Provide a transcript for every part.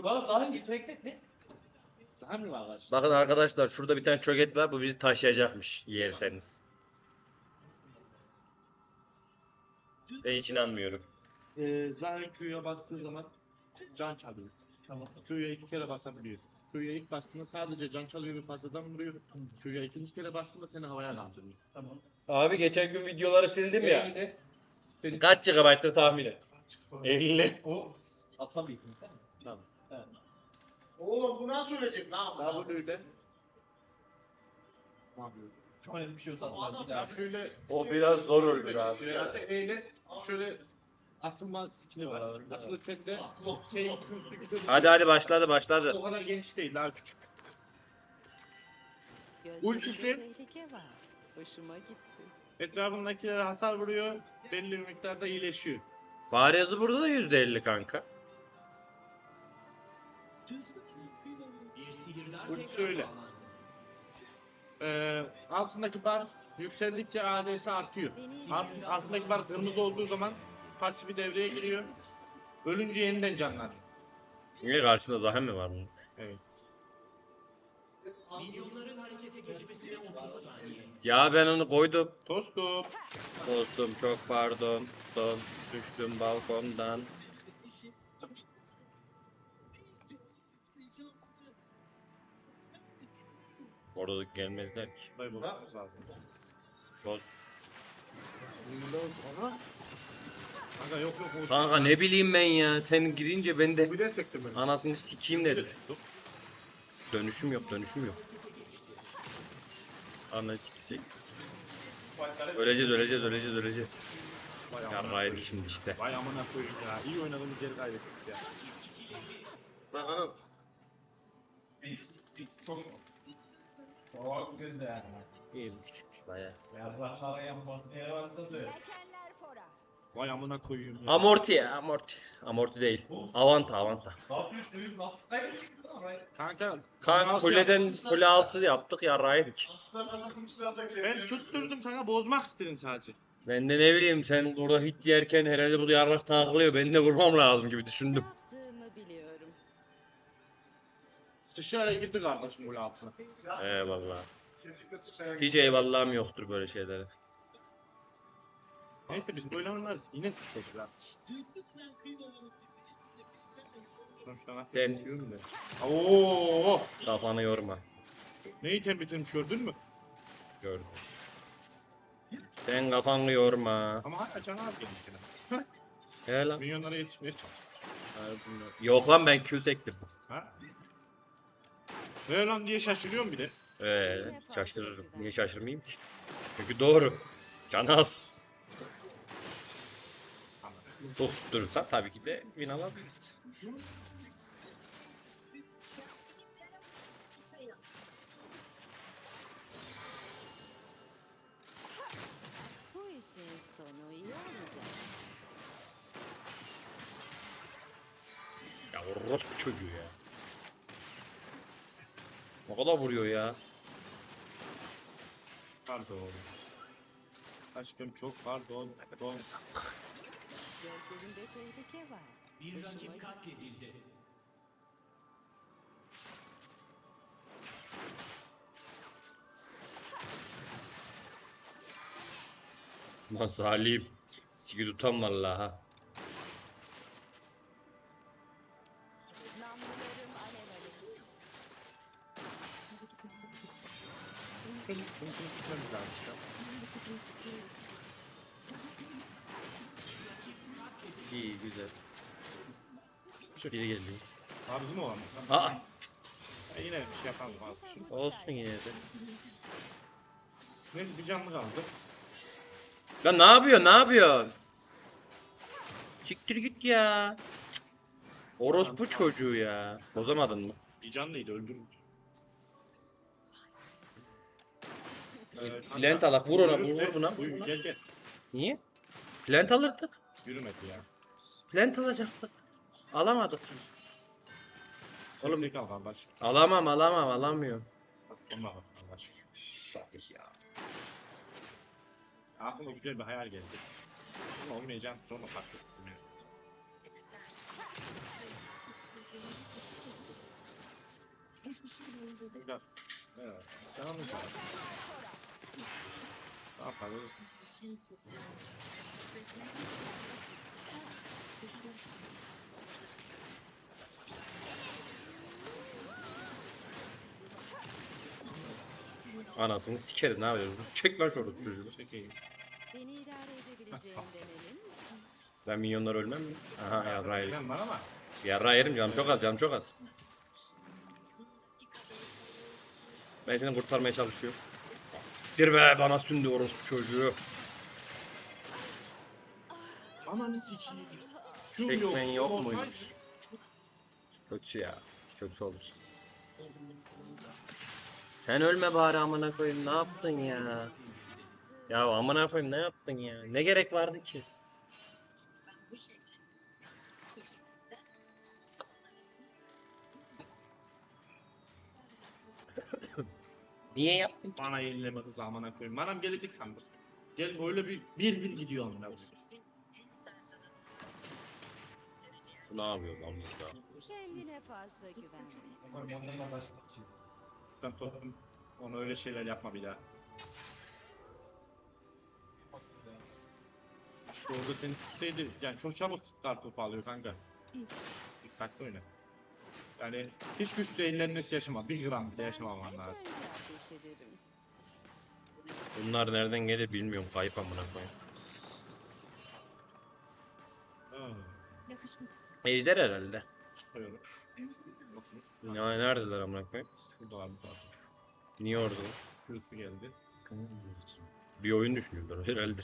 zaten getirek ne? Daha mı var karşı? Bakın arkadaşlar şurada bir tane çoget var. Bu bizi taşıyacakmış yerseniz. Ben hiç inanmıyorum. Ee, zaten Q'ya bastığı zaman can çalıyor. Tamam. Q'ya iki kere basabiliyor. Q'ya ilk bastığında sadece can çalıyor ve fazladan vuruyor. Q'ya ikinci kere bastığında seni havaya kaldırıyor. Tamam. Abi geçen gün videoları sildim ya. Kaç GB'tır tahmin et. 50. O mi? Tamam. Evet. Oğlum bu nasıl ölecek lan? Ne yapıyor? Çok önemli bir şey adam bir daha. ya Şöyle O biraz zor öldür abi. Şöyle eyle şöyle atılma skill'i var. Atılırken de şey kürtü Hadi hadi başladı başladı. o kadar geniş değil daha küçük. Gözlerinde Ultisi- tehlike var. Hoşuma gitti. Etrafındakilere hasar vuruyor. Belli bir miktarda iyileşiyor. Farezi burada da %50 kanka. Ultisi öyle. Ee, altındaki bar yükseldikçe ADS artıyor. Alt, altındaki bar kırmızı olduğu zaman pasifi devreye giriyor. Ölünce yeniden canlar. Niye karşında zahem mi var bunun? Evet. Ya ben onu koydum. Tostum. Dostum çok pardon. Son düştüm balkondan. Orada da gelmezler ki. Kaybolmamız lazım. Bol- Kanka yok yok. o- Kanka ne bileyim ben ya. Sen girince ben de Bir de sektim ben. anasını sikeyim dedim. Dönüşüm yok dönüşüm yok. Ana sikecek. Öleceğiz öleceğiz öleceğiz öleceğiz. Vay amına Yarraydı koyayım. şimdi işte. Vay amına koyayım ya. İyi oynadığımız yeri kaybettik ya. Bak hanım. Çok güzel. İyi küçükmüş baya. Yarraklara yapmasına başladı. Yelkenler fora. Vay amına koyayım ya. Amorti ya amorti. Amorti değil. Avanta avanta. Ne yapıyorsun? Oyun Nasıl kaybettik lan orayı? Kanka. Kan nasıl kuleden kule altı yaptık yarraydık. Aslında kazanmışlar da Ben tutturdum kanka bozmak istedin sadece. Ben de ne bileyim sen burada hit yerken herhalde bu yarrak takılıyor. Ben de vurmam lazım gibi düşündüm. Dışarıya girdi kardeşim gol altına. Eyvallah. Hiç eyvallahım yoktur böyle şeylere. Neyse biz böyle oynarız. Yine sikeriz lan. Sonuçta Sen- bitiyorum da. Oo! Kafanı yorma. Neyi item bitirmiş gördün mü? Gördüm. Sen kafanı yorma. Ama hala canı az gelmiş yine. He lan. Milyonlara yetişmeye çalışmış. Yok lan ben Q sektirdim. Ha? Böyle lan diye şaşırıyorum bir de. Ee, şaşırırım. Niye şaşırmayayım ki? Çünkü doğru. Can az. Tutturursa tabii ki de win alabiliriz. Bu işin sonu iyi olacak. Ya orospu çocuğu ya. Ne kadar vuruyor ya. Pardon. Aşkım çok pardon. Pardon. Gözlerinde tehlike var. Bir rakip katledildi. Lan Salim. Siki tutan vallahi ha. Olsun yine de. Neyse bir canlı kaldı. Lan ne yapıyor ne yapıyor? Siktir git ya. Cık. Orospu çocuğu ya. Bozamadın mı? Bir canlıydı öldürür. Ee, Plant alak vur ona vur, yürü, vur buna. buna. gel gel. Niye? Plant alırdık. Yürümedi ya. Plant alacaktık. Alamadık. Oğlum ne kal kardeş. Alamam alamam alamıyorum. Onunla bak Allah aşkına. Salih ya. Aklıma güzel bir hayal geldi. Ama olmayacağını sonra farklı sıkılmaya Burada. Evet. Tamam mı? Ne yaparız? Anasını sikeriz ne yapıyoruz? Çek lan şurada çocuğu. Çekeyim. Beni idare? Ben milyonlar ölmem mi? Aha yarra yerim. Ben var ama. Yarra yerim canım çok az canım çok az. Ben seni kurtarmaya çalışıyorum. Bir be bana sündü orospu çocuğu. Ananı sikeyim. Şu Çekmen yok muydu? Kötü ya. Kötü olmuş. Sen ölme bari amına koyayım ne yaptın ya? Ya amına koyayım ne yaptın ya? Ne gerek vardı ki? Niye yaptın? Bana yenileme kızı amına koyayım. Manam gelecek sandım. Gel böyle bir bir bir gidiyor amına koyayım. Bu ne yapıyor lan bu ya? Kendine fazla güvenme. Şey. Ben korktum. Ona öyle şeyler yapma bir daha. İşte orada seni sıksaydı yani çok çabuk kartopu alıyor kanka. Dikkatli oyna. Yani hiç güçlü ellerinde yaşama. Bir gram bile yaşamaman lazım. Bunlar nereden gelir bilmiyorum. Kayıp amına koyayım. Ejder herhalde. Çıkıyorum. Ya neredeler amına koyayım? Burada tane. Niye orada? Kürüsü geldi. Bir oyun düşünüyorlar herhalde.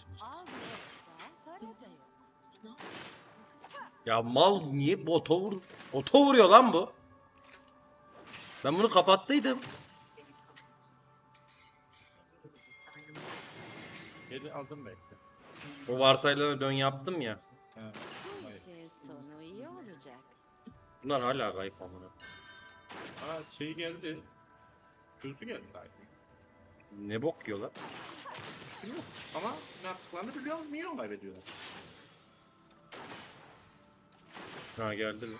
Ya mal niye bota vur Bota vuruyor lan bu. Ben bunu kapattıydım. Geri aldım belki. O varsayılara dön yaptım ya. Ha. Bunlar hala kayıp amına. Aa şey geldi. Kürüsü geldi galiba. Ne bok yiyorlar? Bilmiyorum. Ama ne yaptıklarını biliyor milyon kaybediyorlar. Ha geldi lan.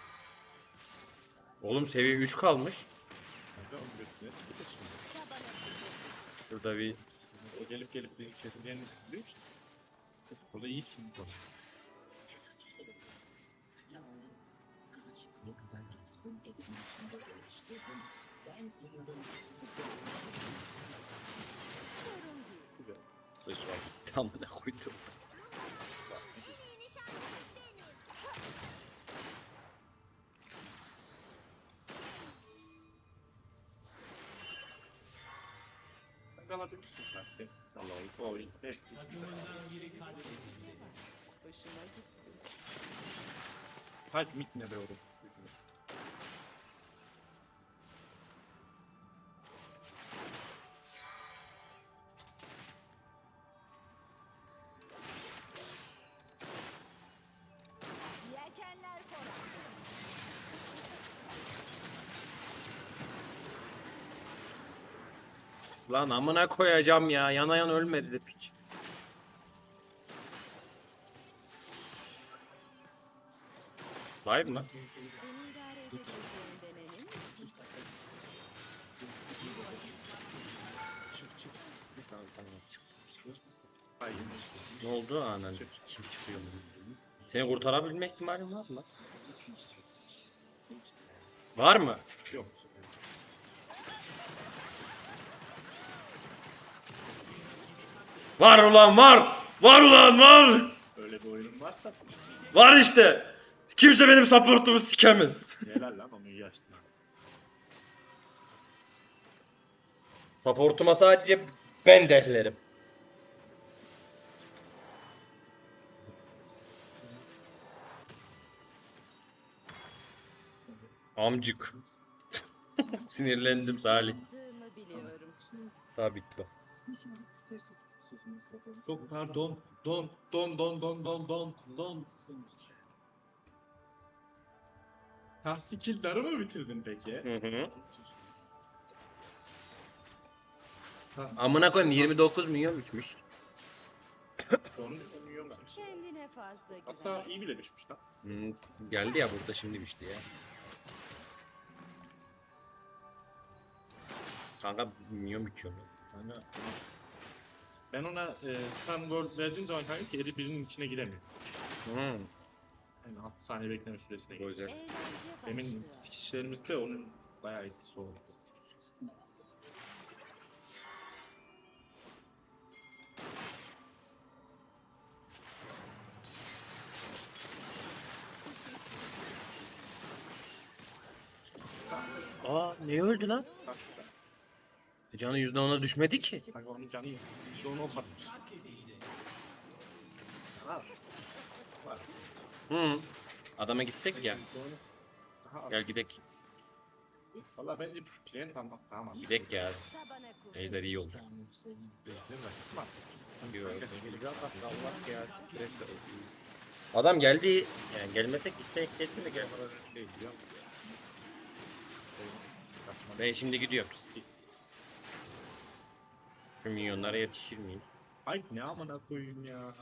Oğlum seviye 3 kalmış. Kanka onu götüne sikeceğiz şimdi. Şurada bir O gelip gelip bir kesileceğini düşündüğüm için. O da iyisin bu sıçra gitti amına koydum. Sen kalabilirsin zaten. Allah'ım. O iyi. Evet. Hoşuma gitti. Kalp mitne be oğlum. Lan amına koyacağım ya. Yanayan ölmedi de piç. Live mı? Ne oldu anan? Kim çıkıyor? Seni kurtarabilme ihtimalin var mı? Var mı? Yok. Var ulan var! Var ulan var! Öyle bir oyunun varsa Var işte! Kimse benim supportumu sikemez. helal lan onu iyi açtın. Supportuma sadece ben dehlerim. Amcık. Sinirlendim Salih. Tabii ki. Çok pardon. Don don don don don don don. Ha skill'ları mı bitirdin peki? Hı hı. Ha, Amına koyayım 29 milyon onu yiyorlar. Kendine fazla Hatta iyi bile düşmüş lan. Hmm, geldi ya burada şimdi işte ya. Kanka minyon bitiyorum. Kanka, ben ona e, spam gold verdiğim zaman kanka ki eri birinin içine giremiyor. Hmm. Yani 6 saniye bekleme süresine giriyor. Güzel. Eğlence Demin sikişlerimizde onun bayağı etkisi oldu. Aa ne öldü lan? Canı yüzde ona düşmedi ki. Kanka onun canı yok. İşte onu o patmış. Var. Var. Hı. Adama gitsek ya. Daha Gel gidek. Valla bence plan tamam tamam. Gidek ya. Ejder iyi olur. Adam geldi. Yani gelmesek gitsek kesin de gelmeden şey. Ben şimdi gidiyorum. Şu milyonlara yetişir miyim? Ay ne amına koyayım ya.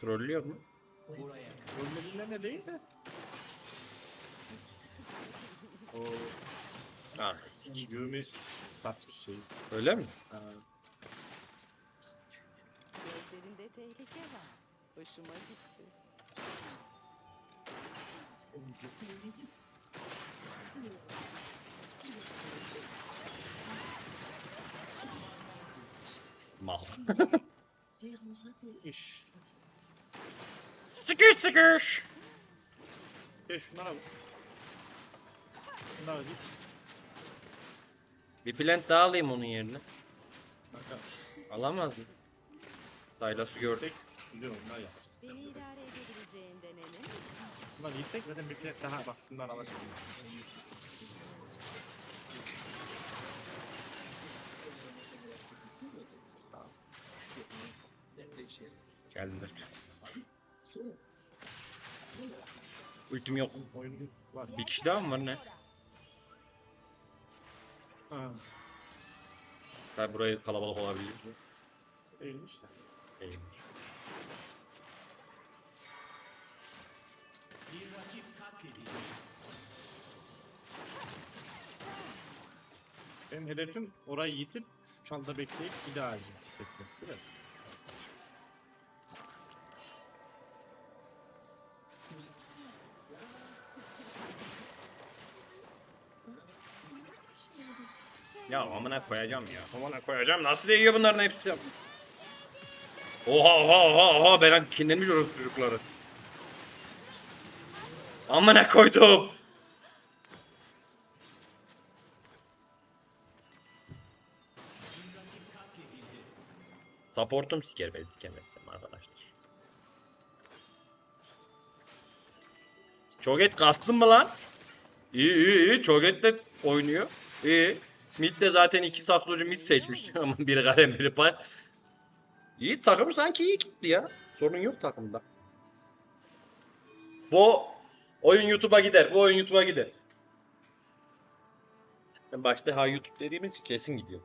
Trollüyor mu? Ölmediğinde ne değil de. O Ah, göğümü satmış şey. öyle mi? Ha, Gözlerinde tehlike var. Hoşuma gitti. Mal. iş. Sıkış sıkış. E şunlara bak. Şunlara git. Bir plant daha alayım onun yerine. Kanka Alamaz mı? Saylas'ı gördük. tek gidiyor onlar yapacağız. Beni idare edebileceğinden emin? Bunlar zaten bir plant daha bak şundan alacağım. Geldiler. Ultim yok. Var. Bir kişi daha mı var ne? Ha, Tabi burayı kalabalık olabilir. değilmiş de. Değilmiş. Benim hedefim orayı yitip şu çalda bekleyip bir daha acil kesmek değil mi? Ya amına koyacağım ya. Amına koyacağım. Nasıl değiyor bunların hepsi? Oha oha oha oha. Beren kinlenmiş orası çocukları. Amına koydum. Supportum siker ben sikemezsem arkadaşlar. Çoget kastın mı lan? İyi iyi iyi. Çoget de oynuyor. İyi. Mid de zaten iki saklıcı mid seçmiş. Ama biri Garen biri pay. İyi takım sanki iyi gitti ya. Sorun yok takımda. Bu oyun YouTube'a gider. Bu oyun YouTube'a gider. Başta ha YouTube dediğimiz kesin gidiyor.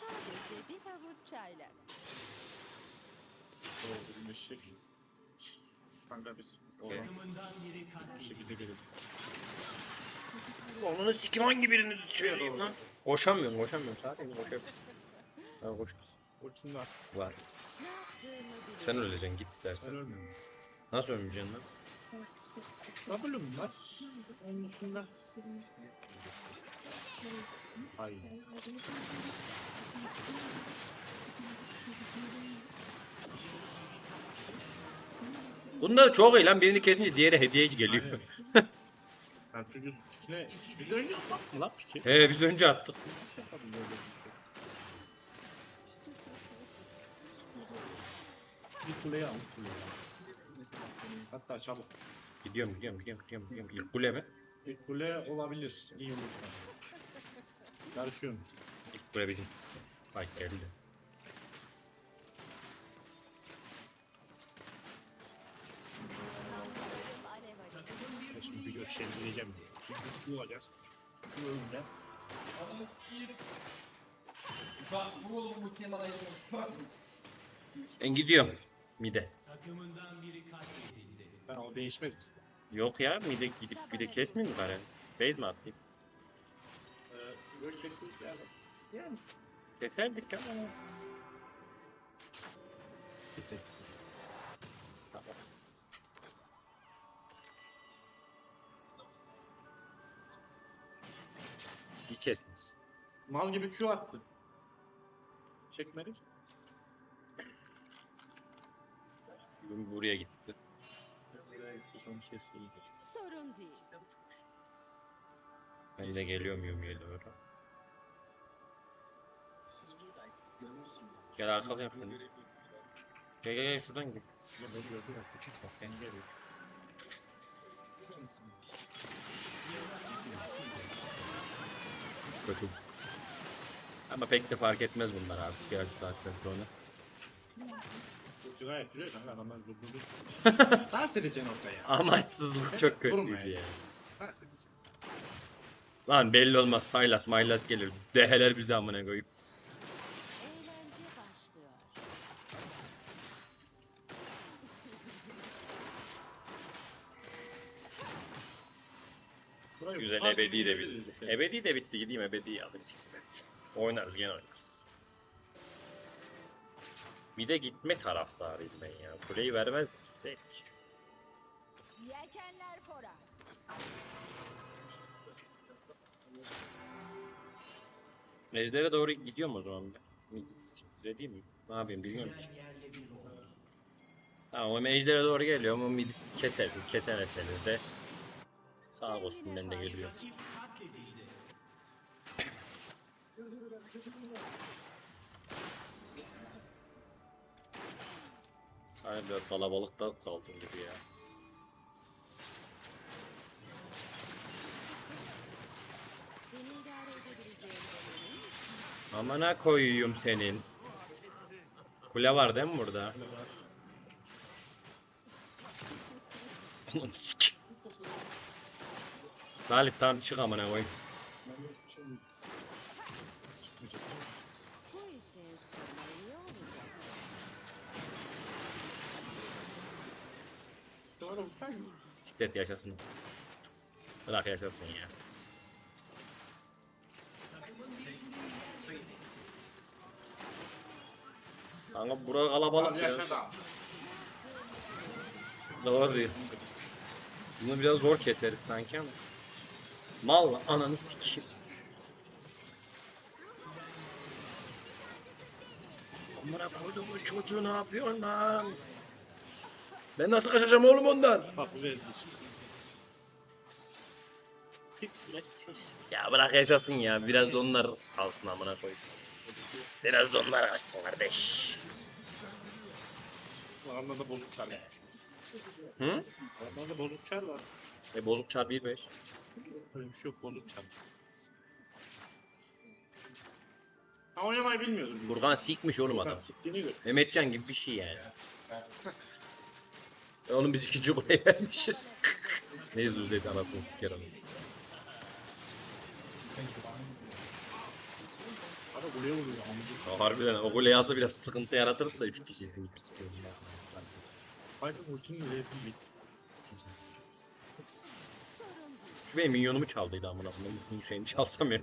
Sadece bir avuç çayla. Doğru bir eşek. Kanka biz oradan bir şekilde gelelim. Onun sikim hangi birini tutuyor lan? Koşamıyorum koşamıyorum. Sadece koşabilirsin. Ben koştum. Ultim var. Var. Sen öleceksin git Ben istersen. ölmüyorum. Nasıl ölmeyeceksin lan? W'm var. Onun dışında... Ay. Bunda çok iyi lan birini kesince diğeri hediye geliyor. Çocuğun pikine... Bir de önce atmaz mı lan piki? He biz önce attık. Bir kuleyi al kuleyi. Hatta çabuk. Gidiyorum gidiyorum gidiyorum gidiyorum. gidiyorum. İlk kule mi? Bir kule olabilir. İyi olur. Karışıyorum. İlk kule bizim. Ay geldi. Ben görüşelim diyeceğim. Bir güçlü olacağız. Şu önünde. Bak bu oğlum bu Kemal'a Bak. Ben gidiyorum. Mide. Ben o değişmez bizde. Yok ya mide gidip bir de kesmiyor mu Garen? Base mi atlayayım? Ee, böyle kesinlik yani. Yani keserdik ama. Keseriz. Kestiniz. Mal gibi Q attı. Çekmedik. Bugün buraya gitti. Sorun değil. Ben de geliyor muyum diye doğru. Gel arkadan yap. Gel gel gel şuradan gel. Sen geliyor. Kötü. Ama pek de fark etmez bunlar artık ya şu saatten sonra. Gayet güzel kanka adamlar durdurdu. Dans edeceksin ortaya. Amaçsızlık çok Vurma kötüydü ya. yani. Dans edeceksin. Lan belli olmaz Saylas Maylas gelir. Deheler bizi amına koyup. Güzel Abi, ebedi de güzel. bitti. Ebedi de bitti gideyim ebedi alırız. siktir. Oynarız gene oynarız. Bir de gitme taraftarıyım ben ya. Kuleyi vermezdik gitseydik. Yelkenler fora. Ejder'e doğru gidiyorum o zaman. Öyle değil mi? Ne yapayım bilmiyorum ki. Tamam o Ejder'e doğru geliyorum. O midi siz kesersiniz. Kesemezseniz de sağ ben de geliyorum. Hani biraz kalabalıkta kaldım gibi ya. Amına koyuyum senin. Kule var değil mi burada? Ananı sik. Galip tamam çık amına koyayım. Siklet yaşasın. Bırak yaşasın ya. Kanka bura kalabalık ya. Doğru diyor. Bunu biraz zor keseriz sanki ama. Mal ananı sikeyim. Amına koyduğumun çocuğu ne yapıyorsun lan? Ben nasıl kaçacağım oğlum ondan? Bak bu verdi. Ya bırak yaşasın ya. Biraz da onlar kalsın amına koy. Biraz da onlar kaçsın kardeş. Da bozuk çar. Hı? Da bozuk çar var. E bozuk çarp 1-5. Öyle bir şey yok bozuk çar. Ha oynamayı bilmiyordum. Furkan sikmiş oğlum adam. Siktiğini gör. Mehmetcan gibi bir şey yani. E oğlum biz ikinci kuleyi vermişiz. Neyse Uzeyt anasını siker onu. Vuruyor amcık. Ya Harbiden o kuleyi alsa biraz sıkıntı yaratır da 3 kişi. Hayır ultinin reisi bit. Benim minyonumu çaldıydı amına koyayım. Bunun şeyini çalsam ya.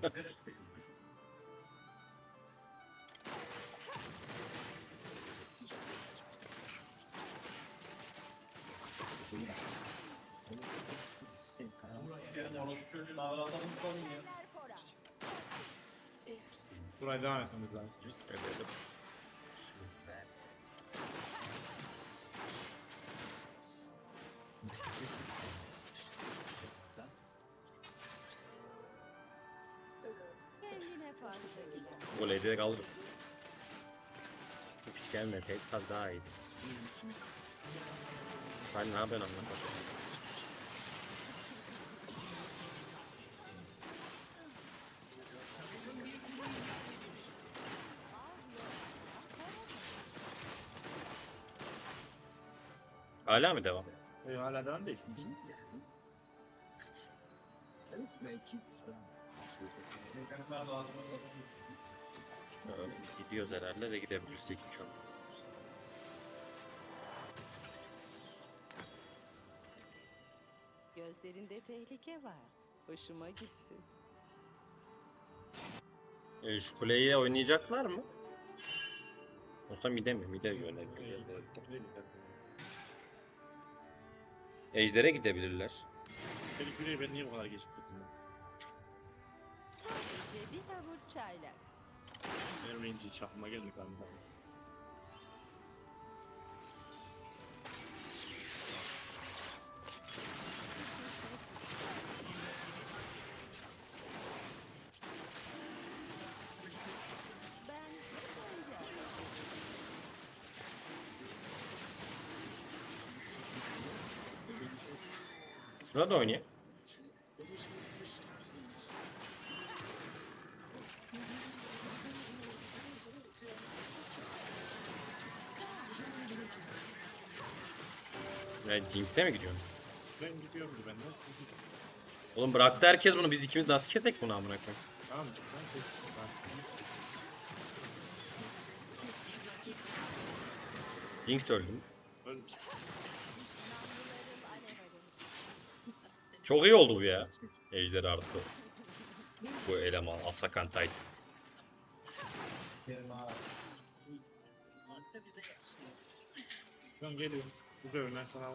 Buraya devam etmemiz lazım. Kendine de kaldırırız. Hiç gelmeseydi az daha iyiydi. Ben ne yapıyorsun koyayım? Hala mı devam? E, hala devam değil. Gidiyoruz herhalde de gidebilirsek inşallah. Gözlerinde tehlike var. Hoşuma gitti. E, şu kuleyi oynayacaklar mı? Yoksa mide mi? Mide yöneliyor. Ejder'e gidebilirler. Beni küreği ben niye bu kadar geç bitirdim? Sadece bir havuç çaylak. Benim range hiç aklıma gelmiyor galiba. Ben önce Şuna da oynayayım. Jinx'e mi gidiyorsun? Ben gidiyorum benden. Siz gidin. Oğlum bıraktı herkes bunu. Biz ikimiz nasıl kesek bunu amına koyayım? Tamam? Ben kestim. Ben Jinx öldüm. Çok iyi oldu bu ya. Ejder arttı. Bu eleman Atakan Titan. Şu an geliyorum. Güzel oynar sana.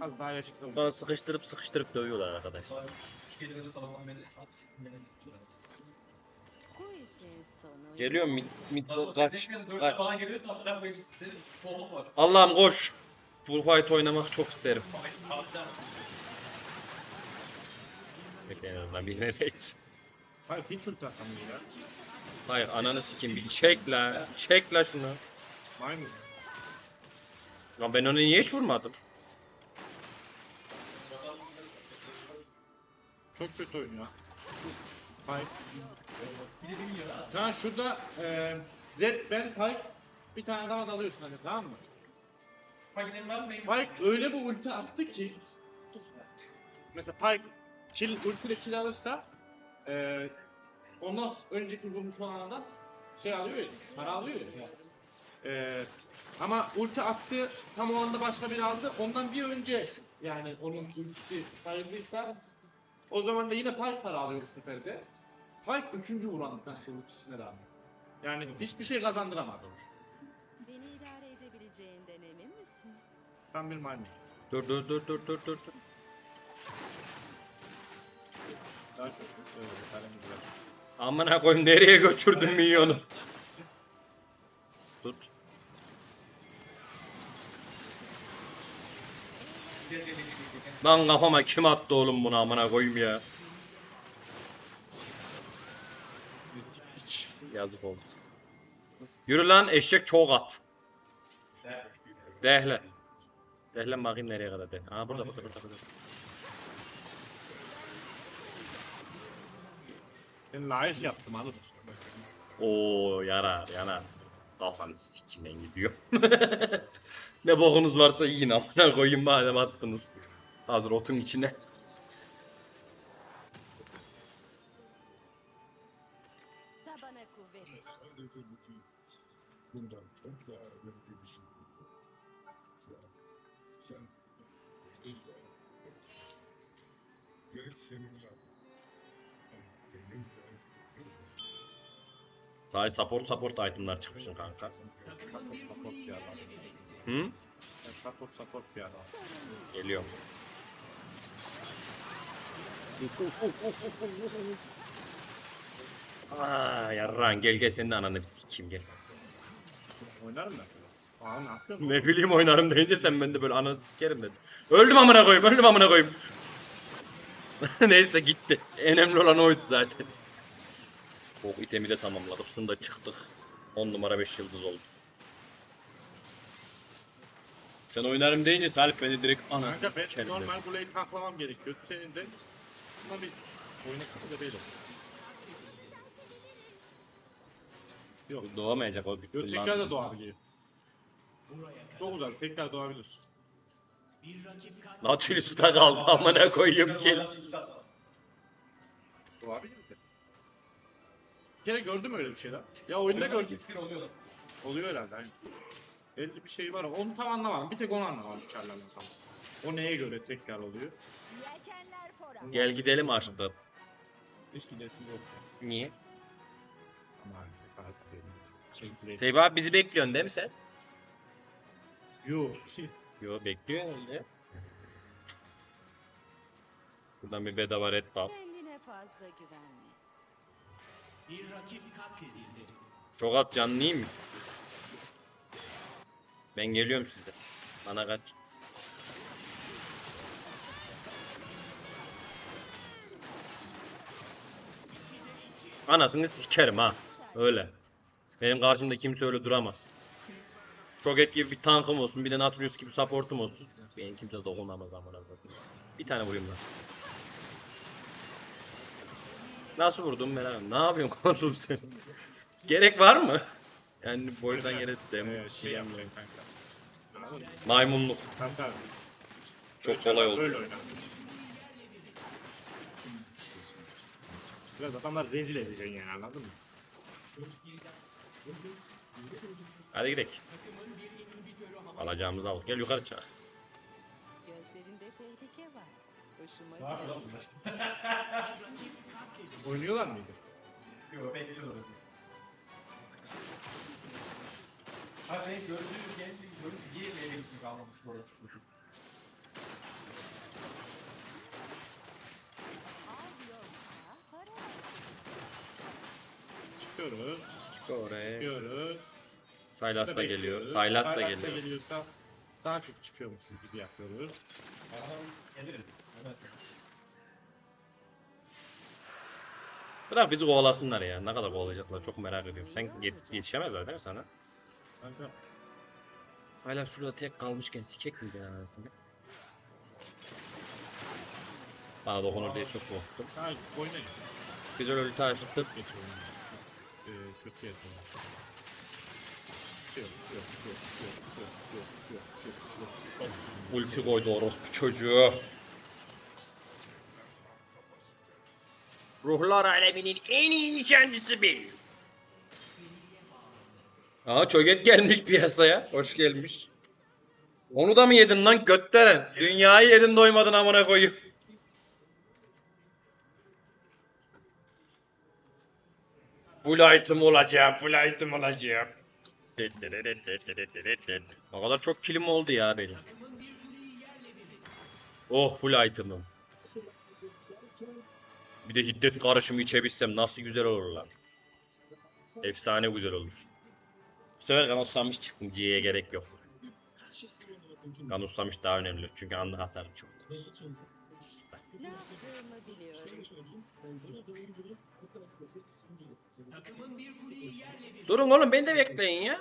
Az daha yaşıklı. Bana sıkıştırıp sıkıştırıp dövüyorlar arkadaşlar. Bu. Geliyorum mid, mid kaç kaç. Geliyor. Allah'ım koş. Bullfight oynamak çok isterim. Peki en azından. Hayır hiç ulti atamıyor ya. Hayır ananı sikeyim bir çek la. Çek la şunu. Maymun. Lan ben onu niye hiç vurmadım? Çok kötü oynuyor. Hayır. Ya şurada e, Zed, ben Pike bir tane daha dalıyorsun hani tamam mı? Makinenin var mı? Pike öyle bir ulti attı ki mesela Pike kill ultiyle kill alırsa e, ondan önceki vurmuş olan adam şey alıyor ya, para alıyor ya. E, ama ulti attı tam o anda başka biri aldı ondan bir önce yani onun ultisi sayıldıysa o zaman da yine Pike para alıyor bu sefer de. Pike üçüncü vuran ultisine rağmen. Yani hiçbir şey kazandıramadı. Beni idare edebileceğinden emin misin? Ben bir maymun. Dur dur dur dur dur dur. dur. Daha çok öyle kalem biraz. Amına koyayım nereye götürdün minyonu? Tut. Lan kafama kim attı oğlum bunu amına koyayım ya. Yazık oldu. Yürü lan eşek çok at. Dehle. Dehle bakayım nereye kadar de. Aa burada burada burada. burada. Ben layık yaptım alır. Oo yarar yanar. Kafanı sikime gidiyor. ne bokunuz varsa yiyin amına koyayım madem attınız. Hazır otun içine. Tabana kuvvet. Sadece support support itemlar çıkmışsın kanka. Support support bir adam. Hı? Support support bir adam. Geliyorum. Aa yarran gel gel senin de ananı sikeyim gel. Oynarım ben. Aa ne yapıyorsun? Ne bileyim oynarım deyince sen ben de böyle ananı sikerim dedin. Öldüm amına koyayım öldüm amına koyayım. Neyse gitti. Önemli olan oydu zaten. Oh itemi de tamamladık. Şunu da çıktık. 10 numara 5 yıldız oldu. Sen oynarım deyince Salih beni direkt ana Kanka ben dedi. normal kuleyi taklamam gerekiyor. Senin de şuna bir oynasak da böyle. Yok. Doğamayacak o bir Yok tekrar da doğabilir. Çok uzak tekrar doğabilir. Natülü suda kaldı amına koyayım gel. Doğabilir. Bir kere gördüm öyle bir şeyler. Ya oyunda gördüm. Keskin oluyor. Oluyor herhalde. Aynen. Belli bir şey var onu tam anlamadım. Bir tek onu anlamadım çarlarla tam. O neye göre tekrar oluyor? Yelkenler fora. Gel gidelim aşkım. Hiç gidesim yok. Niye? Aman artık benim. Çekileyim. Seyfi abi bizi bekliyorsun değil mi sen? Yok. Şey, Yo bekliyor öyle. Şuradan bir bedava red buff. Kendine fazla güvenme. Çok at canlıyım? Ben geliyorum size. Bana kaç. Anasını sikerim ha. Öyle. Benim karşımda kimse öyle duramaz. Çok et bir tankım olsun, bir de Nautilus gibi supportum olsun. Benim kimse dokunamaz amına koyayım. Bir tane vurayım lan. Nasıl vurdum merak ediyorum. Ne yapıyorsun konum sen? Gerek var mı? Yani boydan yere demo evet, şey yap. yapmayın kanka. Maymunluk. Kanka. Çok kolay oldu. Öyle oynar. Biraz adamlar rezil edeceksin yani anladın mı? Hadi gidelim. Alacağımızı al. Gel yukarı çık. Gözlerinde tehlike var. Hoşuma Ne yapıyor lan bunlar? Oynuyorlar mıydı? Yok bekliyoruz. Ha ben gördüğüm gençlik görüp niye böyle bir şey kalmamış bu arada? Al yoksa para. Çıkıyoruz. Çık oraya. Çıkıyoruz. Saylas da geliyor. Saylas da Saylas geliyor. geliyorsa daha çok çıkıyormuşuz gibi yapıyoruz. Aha gelirim. Yemezsin. Bırak bizi kovalasınlar ya. Ne kadar kovalayacaklar çok merak ediyorum. Sen yet yetişemezler değil mi sana? Kanka Saylas şurada tek kalmışken sikek miydi anasını? Bana dokunur diye çok korktum. ha, oynayın. Biz öyle ulti açtık. Geç oyunu. Ee, kötü yapalım. Bir şey yok, bir şey yok, bir şey yok, bir şey yok, bir şey yok, bir şey yok, bir şey yok, bir şey yok, bir şey yok, bir şey yok. Ulti koydu orospu çocuğu. Ruhlar aleminin en iyi nişancısı benim. Aa çöget gelmiş piyasaya. Hoş gelmiş. Onu da mı yedin lan götteren? Dünyayı yedin doymadın amına koyayım. Full item olacağım, full item olacağım. O kadar çok kilim oldu ya benim. Oh full item'ım. Bir de hiddet karışımı içebilsem nasıl güzel olur lan. Efsane güzel olur. Bu sefer kanutlanmış çıktım. C'ye gerek yok. Kanutlanmış daha önemli. Çünkü anlık hasarı çok. Durun oğlum beni de bekleyin ya.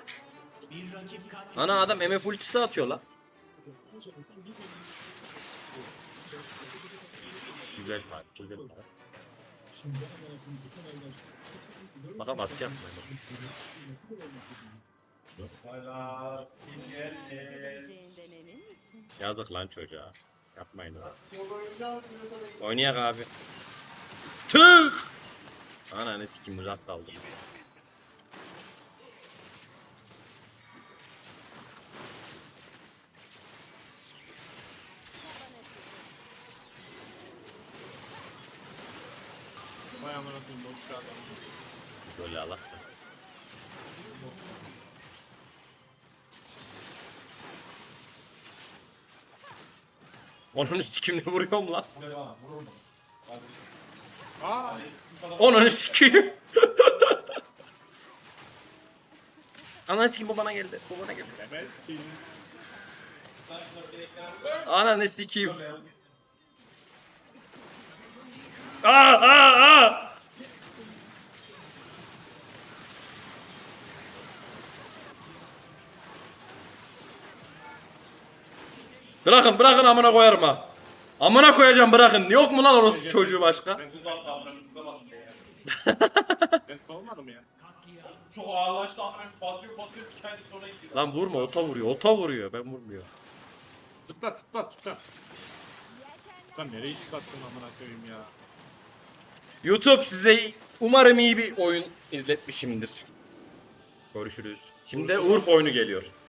Ana adam MF ultisi atıyor lan. Güzel var, güzel var. Bakalım atacak mı? Yazık lan çocuğa. Yapmayın lan. Oynayak abi. Tık! Ananı sikim uzak kaldım. Vay amına koyayım, boş ver adam. Böyle da. Onun sikimle vuruyorum lan. Vurur mu? Aa, Onun sikiyim. Ananı sikim bu bana geldi. Bu bana geldi. evet ki. Ananı sikiyim. Aa aa aa. Bırakın bırakın amına koyarım ha. Amına koyacağım bırakın. Yok mu lan orospu çocuğu başka? Ben uzak davranışına bak ya. Ben sormadım ya. Çok ağırlaştı Ahmet basıyor basıyor bir kendi sonra gidiyor. Lan vurma ota vuruyor. Ota vuruyor. Ben vurmuyor. Tıkla tıkla tıkla. Lan nereyi çıkarttın amına koyayım ya. YouTube size umarım iyi bir oyun izletmişimdir. Görüşürüz. Şimdi de Urf oyunu geliyor.